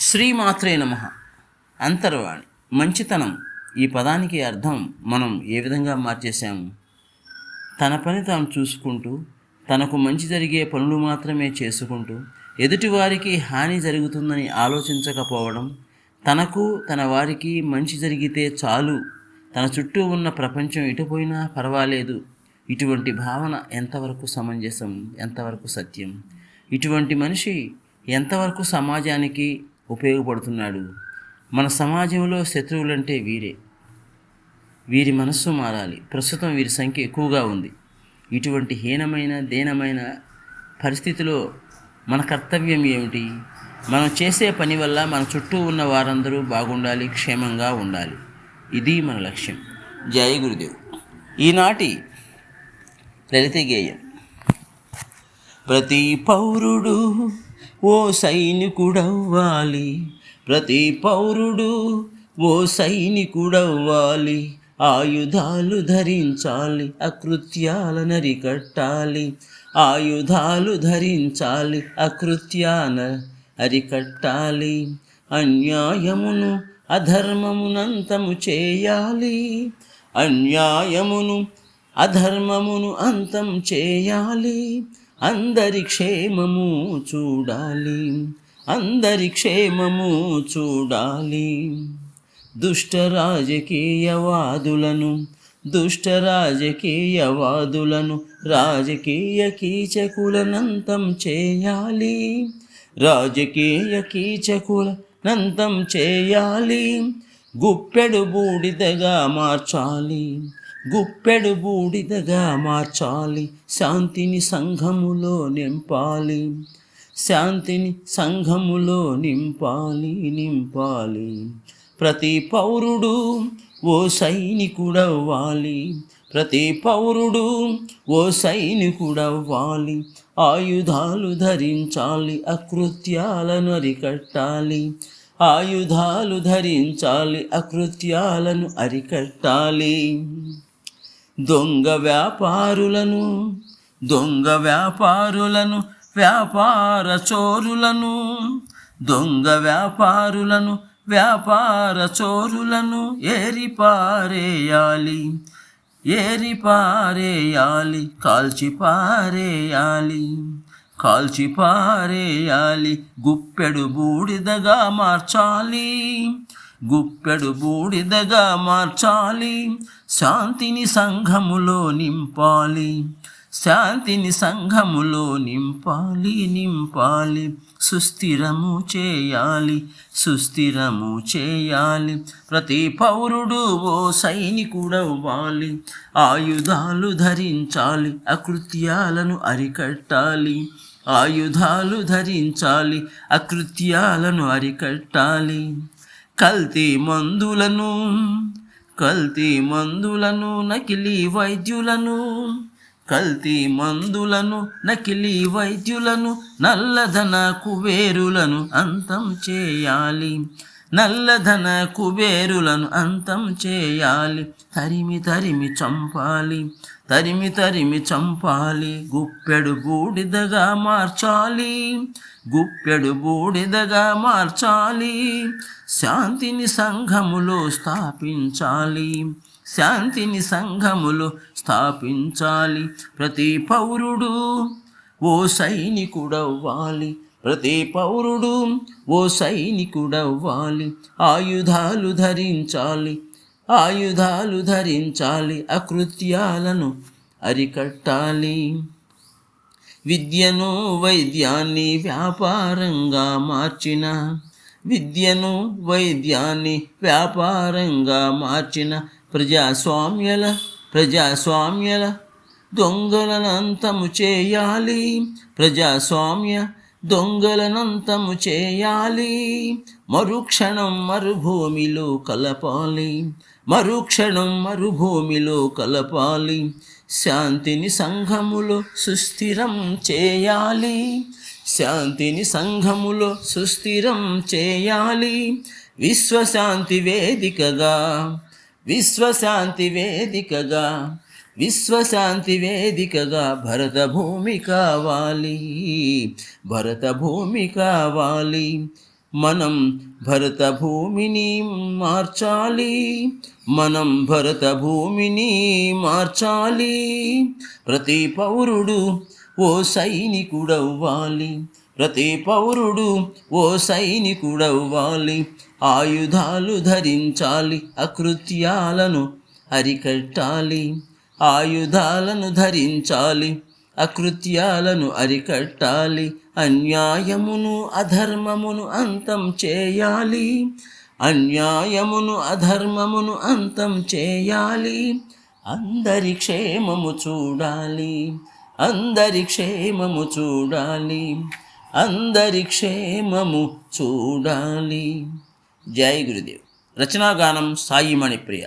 శ్రీమాత్రే నమ. అంతర్వాణి. మంచితనం. ఈ పదానికి అర్థం మనం ఏ విధంగా మార్చేశాము? తన పని తాను చూసుకుంటూ తనకు మంచి జరిగే పనులు మాత్రమే చేసుకుంటూ ఎదుటివారికి హాని జరుగుతుందని ఆలోచించకపోవడం తనకు తన వారికి మంచి జరిగితే చాలు. తన చుట్టూ ఉన్న ప్రపంచం ఇటుపోయినా పర్వాలేదు. ఇటువంటి భావన ఎంతవరకు సమంజసం? ఎంతవరకు సత్యం? ఇటువంటి మనిషి ఎంతవరకు సమాజానికి ఉపయోగపడుతున్నాడు. మన సమాజంలో శత్రువులంటే వీరే. వీరి మనస్సు మారాలి. ప్రస్తుతం వీరి సంఖ్య ఎక్కువగా ఉంది. ఇటువంటి హీనమైన దీనమైన పరిస్థితిలో మన కర్తవ్యం ఏమిటి? మనం చేసే పని వల్ల మన చుట్టూ ఉన్న వారందరూ బాగుండాలి క్షేమంగా ఉండాలి. ఇది మన లక్ష్యం. జయ గురుదేవ్. ఈనాటి లలిత గేయం. ప్రతి పౌరుడు ఓ సైనికుడవ్వాలి ప్రతి పౌరుడు ఓ సైనికుడవ్వాలి ఆయుధాలు ధరించాలి అకృత్యాల నరికట్టాలి ఆయుధాలు ధరించాలి అకృత్యాన అరికట్టాలి అన్యాయమును అధర్మమునంతము చేయాలి అన్యాయమును అధర్మమును అంతం చేయాలి అందరి క్షేమము చూడాలి. అందరి క్షేమము చూడాలి. దుష్ట రాజకీయవాదులను దుష్ట రాజకీయవాదులను రాజకీయ కీచకులనంతం చేయాలి. రాజకీయ కీచకులనంతం చేయాలి. గుప్పెడు బూడిదగా మార్చాలి. గుప్పెడు బూడిదగా మార్చాలి. శాంతిని సంఘములో నింపాలి. శాంతిని సంఘములో నింపాలి నింపాలి. ప్రతి పౌరుడు ఓ సైనికుడవ్వాలి. ప్రతి పౌరుడు ఓ సైనికుడవ్వాలి. ఆయుధాలు ధరించాలి అకృత్యాలను అరికట్టాలి. ఆయుధాలు ధరించాలి అకృత్యాలను అరికట్టాలి. దొంగ వ్యాపారులను దొంగ వ్యాపారులను వ్యాపార చోరులను దొంగ వ్యాపారులను వ్యాపార చోరులను ఏరిపారేయాలి ఏరిపారేయాలి కాల్చిపారేయాలి కాల్చిపారేయాలి గుప్పెడు బూడిదగా మార్చాలి. గుప్పెడు బూడిదగా మార్చాలి. శాంతిని సంఘములో నింపాలి. శాంతిని సంఘములో నింపాలి నింపాలి. సుస్థిరము చేయాలి సుస్థిరము చేయాలి. ప్రతి పౌరుడు ఓ సైనికుడవ్వాలి. ఆయుధాలు ధరించాలి అకృత్యాలను అరికట్టాలి. ఆయుధాలు ధరించాలి అకృత్యాలను అరికట్టాలి. కల్తీ మందులను కల్తీ మందులను నకిలీ వైద్యులను కల్తీ మందులను నకిలీ వైద్యులను నల్లధన కుబేరులను అంతం చేయాలి. నల్లధన కుబేరులను అంతం చేయాలి. తరిమి తరిమి చంపాలి. తరిమి తరిమి చంపాలి గుప్పెడు బూడిదగా మార్చాలి గుప్పెడు బూడిదగా మార్చాలి శాంతిని సంఘములో స్థాపించాలి శాంతిని సంఘములో స్థాపించాలి. ప్రతి పౌరుడు ఓ సైనికుడవ్వాలి ప్రతి పౌరుడు ఓ సైనికుడవ్వాలి ఆయుధాలు ధరించాలి ఆయుధాలు ధరించాలి అకృత్యాలను అరికట్టాలి. విద్యను వైద్యాన్ని వ్యాపారంగా మార్చిన. విద్యను వైద్యాన్ని వ్యాపారంగా మార్చిన ప్రజాస్వామ్యల ప్రజాస్వామ్యల దొంగలనంతము చేయాలి. ప్రజాస్వామ్య దొంగలనంతము చేయాలి. మరుక్షణం మరుభూమిలో కలపాలి. మరుక్షణం మరుభూమిలో కలపాలి. శాంతిని సంఘములో సుస్థిరం చేయాలి. శాంతిని సంఘములో సుస్థిరం చేయాలి. విశ్వశాంతి వేదికగా విశ్వశాంతి వేదికగా విశ్వశాంతి వేదికగా భరత భూమి కావాలి భరత భూమి కావాలి. మనం భరత భూమిని మార్చాలి మనం భరత భూమిని మార్చాలి. ప్రతి పౌరుడు ఓ సైనికుడవ్వాలి ప్రతి పౌరుడు ఓ సైనికుడవ్వాలి. ఆయుధాలు ధరించాలి అకృత్యాలను అరికట్టాలి. ఆయుధాలను ధరించాలి అకృత్యాలను అరికట్టాలి అన్యాయమును అధర్మమును అంతం చేయాలి. అన్యాయమును అధర్మమును అంతం చేయాలి. అందరి క్షేమము చూడాలి. అందరి క్షేమము చూడాలి. అందరి క్షేమము చూడాలి. జై గురుదేవ్. రచనాగానం సాయి మణిప్రియ.